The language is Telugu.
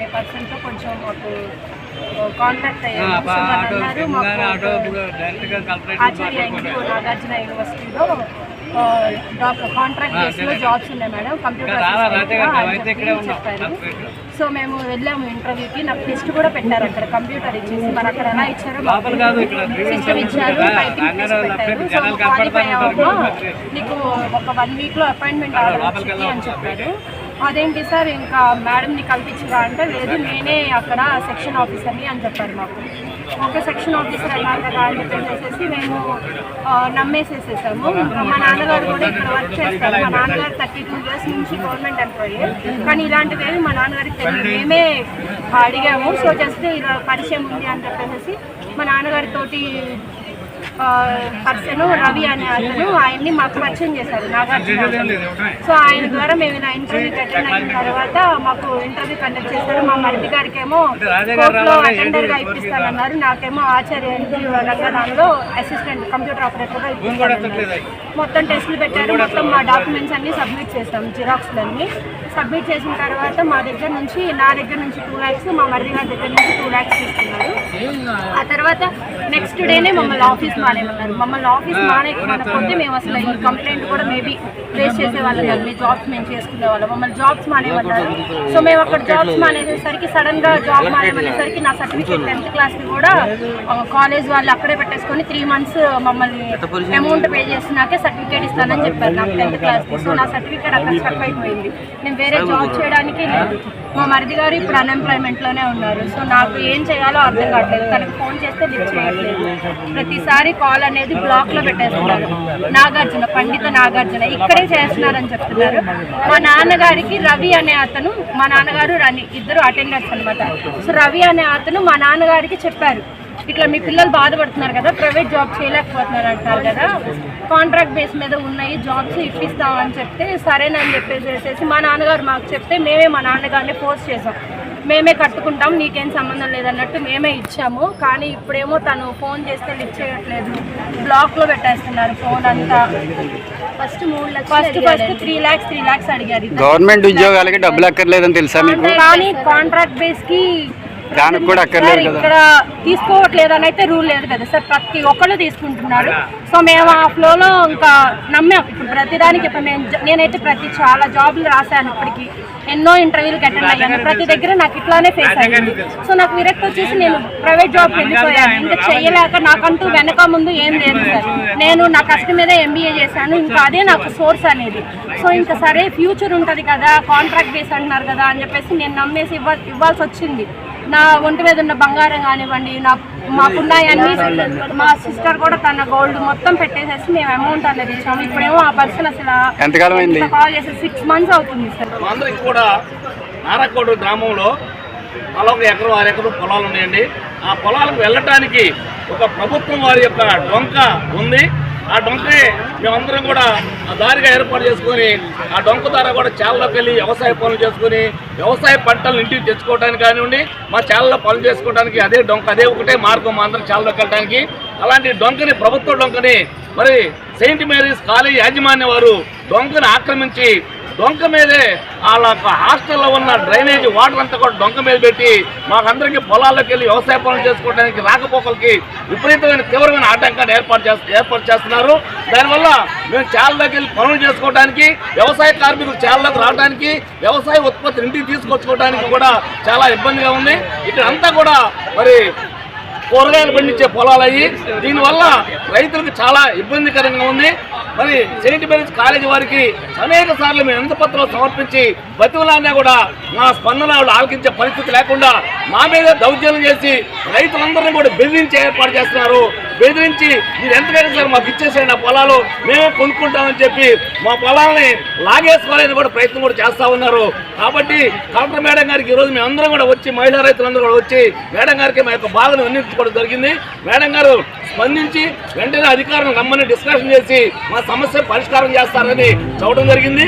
ఉండే పర్సన్తో కొంచెం మాకు కాంటాక్ట్ అయ్యారు. ఆచార్య ఎన్జిఓ నాగార్జున యూనివర్సిటీలో కాంట్రాక్ట్ బేస్లో జాబ్స్ ఉన్నాయి మేడం కంప్యూటర్ చెప్పారు. సో మేము వెళ్ళాము ఇంటర్వ్యూకి నాకు టెస్ట్ కూడా పెట్టారు అక్కడ కంప్యూటర్ ఇచ్చేసి. మరి అక్కడ ఎలా ఇచ్చారు సిస్టమ్ ఇచ్చారు టైపింగ్ పెట్టారు. సో క్వాలిఫై అవ్వమో నీకు ఒక వన్ వీక్లో అపాయింట్మెంట్ ఆర్డర్ అని చెప్పారు. అదేంటి సార్ ఇంకా మేడంని కల్పించగా అంటే లేదు నేనే అక్కడ సెక్షన్ ఆఫీసర్ని అని చెప్పారు మాకు. ఓకే సెక్షన్ ఆఫీసర్ అన్నారు కదా అని చెప్పేసి మేము నమ్మేసేసేసాము. మా నాన్నగారు కూడా ఇక్కడ వర్క్ చేస్తారు. మా నాన్నగారు థర్టీ టూ ఇయర్స్ నుంచి గవర్నమెంట్ ఎంప్లాయీ. కానీ ఇలాంటివి ఏమి మా నాన్నగారికి తెలియదు. మేమే అడిగాము. సో జస్ట్ ఇలా పరిచయం ఉంది అని చెప్పేసి మా నాన్నగారితోటి పర్సన్ రవి అనే అతను ఆయన్ని మాకు పరిచయం చేశారు నాగార్జున సో ఆయన ద్వారా మేము ఇలా ఇంటర్వ్యూకి అటెండ్ అయిన తర్వాత మాకు ఇంటర్వ్యూ కండక్ట్ చేశారు. మా మరిది గారికి ఏమో కోర్టులో అటెండర్గా ఇప్పిస్తానన్నారు. నాకేమో ఆచార్య ఎన్జిఓ అసిస్టెంట్ కంప్యూటర్ ఆపరేటర్గా ఇప్పిస్తానన్నారు. మొత్తం టెస్టులు పెట్టారు. మొత్తం మా డాక్యుమెంట్స్ అన్ని సబ్మిట్ చేస్తాం జిరాక్స్లన్నీ సబ్మిట్ చేసిన తర్వాత మా దగ్గర నుంచి నా దగ్గర నుంచి టూ ల్యాక్స్ మా మరిది గారి దగ్గర నుంచి టూ ల్యాక్స్ తీసుకున్నారు. ఆ తర్వాత నెక్స్ట్ డేనే మమ్మల్ని ఆఫీస్ మానేమన్నారు మమ్మల్ని ఆఫీస్ మానేయకపోతే మేము అసలు ఈ కంప్లైంట్ కూడా మేబీ ఫేస్ చేసేవాళ్ళం కాదు. మీ జాబ్స్ మేము చేసుకునే వాళ్ళం. మమ్మల్ని జాబ్స్ మానేయమన్నారు. సో మేము అక్కడ జాబ్స్ మానేసేసరికి సడన్గా జాబ్ మానేమనేసరికి నా సర్టిఫికేట్ టెన్త్ క్లాస్ కూడా కాలేజ్ వాళ్ళు అక్కడే పెట్టేసుకొని త్రీ మంత్స్ మమ్మల్ని అమౌంట్ పే చేసినాకే సర్టిఫికేట్ ఇస్తానని చెప్పారు. నాకు టెన్త్ క్లాస్ సో నా సర్టిఫికేట్ అక్కడ స్టక్ అయిపోయింది. నేను వేరే జాబ్ చేయడానికి మా మరిది గారు ఇప్పుడు అన్ఎంప్లాయ్మెంట్లోనే ఉన్నారు. సో నాకు ఏం చేయాలో అర్థం కావట్లేదు. తనకు ఫోన్ చేస్తే లిఫ్ట్ ప్రతిసారి కాల్ అనేది బ్లాక్లో పెట్టేస్తున్నారు. నాగార్జున పండిత నాగార్జున ఇక్కడే చేస్తున్నారని చెప్తున్నారు. మా నాన్నగారికి రవి అనే అతను మా నాన్నగారు రని ఇద్దరు అటెండర్స్ అన్నమాట. సో రవి అనే అతను మా నాన్నగారికి చెప్పారు. ఇట్లా మీ పిల్లలు బాధపడుతున్నారు కదా ప్రైవేట్ జాబ్ చేయలేకపోతున్నారు అంటారు కదా కాంట్రాక్ట్ బేస్ మీద ఉన్నాయి జాబ్స్ ఇప్పిస్తామని చెప్తే సరేనని చెప్పేసి మా నాన్నగారు మాకు చెప్తే మేమే మా నాన్నగారిని ఫోర్స్ చేసాం మేమే కట్టుకుంటాం నీకేం సంబంధం లేదన్నట్టు మేమే ఇచ్చాము. కానీ ఇప్పుడేమో తను ఫోన్ చేస్తే లిఫ్ట్ చేయట్లేదు. బ్లాక్లో పెట్టేస్తున్నారు ఫోన్ అంతా. ఫస్ట్ మూడు లక్షలు first first three lakhs three lakhs అడిగారు. గవర్నమెంట్ ఉద్యోగాలకి డబ్బులు అక్కర్లేదని తెలుసా మీకు? కానీ కాంట్రాక్ట్ బేస్కి దానికి కూడా అక్కర్లేదు ఇక్కడ తీసుకోవట్లేదు అని అయితే రూల్ లేదు కదా సార్. ప్రతి ఒక్కళ్ళు తీసుకుంటున్నారు. సో మేము ఆ ఫ్లోలో ఇంకా నమ్మాం. ఇప్పుడు ప్రతిదానికి ఇప్పుడు నేను జ- నేనైతే ప్రతి చాలా జాబ్లు రాశాను ఇప్పటికి. ఎన్నో ఇంటర్వ్యూలకు అటెండ్ అయ్యాను. ప్రతి దగ్గర నాకు ఇట్లానే ఫేస్ అయ్యింది సో నాకు విరక్తి వచ్చేసి నేను ప్రైవేట్ జాబ్ వెళ్ళిపోయాను. ఇంకా చెయ్యలేక నాకంటూ వెనక ముందు ఏం లేదు సార్. నేను నా కష్టం మీద ఎంబీఏ చేశాను. ఇంకా అదే నాకు సోర్స్ అనేది. సో ఇంకా సరే ఫ్యూచర్ ఉంటుంది కదా కాంట్రాక్ట్ బేస్ అంటున్నారు కదా అని చెప్పేసి నేను నమ్మేసి ఇవ్వ ఇవ్వాల్సి వచ్చింది. నా ఒంటి మీద ఉన్న బంగారం కానివ్వండి నా మాకున్నాయన్నీ మా సిస్టర్ కూడా తన గోల్డ్ మొత్తం పెట్టేసేసి మేము అమౌంట్ అనేది ఇచ్చాము ఇప్పుడేమో ఆ పర్సన్ అసలు? కాల్ చేసి సిక్స్ మంత్స్ అవుతుంది సార్. అందరికి కూడా నారకోడు గ్రామంలో ఒక ఎకరం ఆరు ఎకరం పొలాలు ఉన్నాయండి. ఆ పొలాలకు వెళ్ళటానికి ఒక ప్రభుత్వం వారి యొక్క డొంక ఉంది. ఆ డొంకని మేమందరం కూడా ఆ దారిగా ఏర్పాటు చేసుకొని ఆ డొంక ద్వారా కూడా చేలలోకి వెళ్ళి వ్యవసాయ పనులు చేసుకొని వ్యవసాయ పంటలు ఇంటికి తెచ్చుకోవడానికి కానివ్వండి మా చేలలో పనులు చేసుకోవడానికి అదే డొంక అదే ఒకటే మార్గం మా అందరం చేలలోకి వెళ్ళడానికి అలాంటి డొంకని ప్రభుత్వ డొంకని మరి సెయింట్ మేరీస్ కాలేజ్ యాజమాన్య వారు డొంకను ఆక్రమించి డొంక మీదే వాళ్ళ యొక్క హాస్టల్లో ఉన్న డ్రైనేజ్ వాటర్ అంతా కూడా డొంక మీద పెట్టి మాకందరికీ పొలాల్లోకి వెళ్ళి వ్యవసాయ పనులు చేసుకోవడానికి రాకపోకలకి విపరీతమైన తీవ్రమైన ఆటంకాన్ని ఏర్పాటు చేస్తు ఏర్పాటు చేస్తున్నారు. దానివల్ల మేము చాలలోకి వెళ్ళి పనులు చేసుకోవడానికి వ్యవసాయ కార్మికులు చాలలోకి రావడానికి వ్యవసాయ ఉత్పత్తిని ఇంటికి తీసుకొచ్చుకోవడానికి కూడా చాలా ఇబ్బందిగా ఉంది. ఇక్కడ అంతా కూడా మరి కూరగాయలు పండించే పొలాలు అయ్యి దీనివల్ల రైతులకు చాలా ఇబ్బందికరంగా ఉంది. మరి సెయింట్ మేరీస్ కాలేజీ వారికి అనేక సార్లు మేము ఎంత సమర్పించి బతిమలాడినా కూడా మా స్పందన వాళ్ళు ఆలకించే పరిస్థితి లేకుండా మా మీద దౌర్జన్యం చేసి రైతులందరినీ కూడా బెదిరించి ఏర్పాటు చేస్తున్నారు. బెదిరించి మీరు ఎంత వేరే సార్ మాకు ఇచ్చేసేయండి పొలాలు మేమే కొనుక్కుంటామని చెప్పి మా పొలాలని లాగేసుకోవాలని కూడా ప్రయత్నం కూడా చేస్తా ఉన్నారు. కాబట్టి కలెక్టర్ మేడం గారికి ఈరోజు మేమందరం కూడా వచ్చి మహిళా రైతులందరూ కూడా వచ్చి మేడం గారికి మా యొక్క బాధను వినియోగించుకోవడం జరిగింది. మేడం గారు స్పందించి వెంటనే అధికారులను రమ్మని డిస్కషన్ చేసి మా సమస్య పరిష్కారం చేస్తారని చెప్పడం జరిగింది.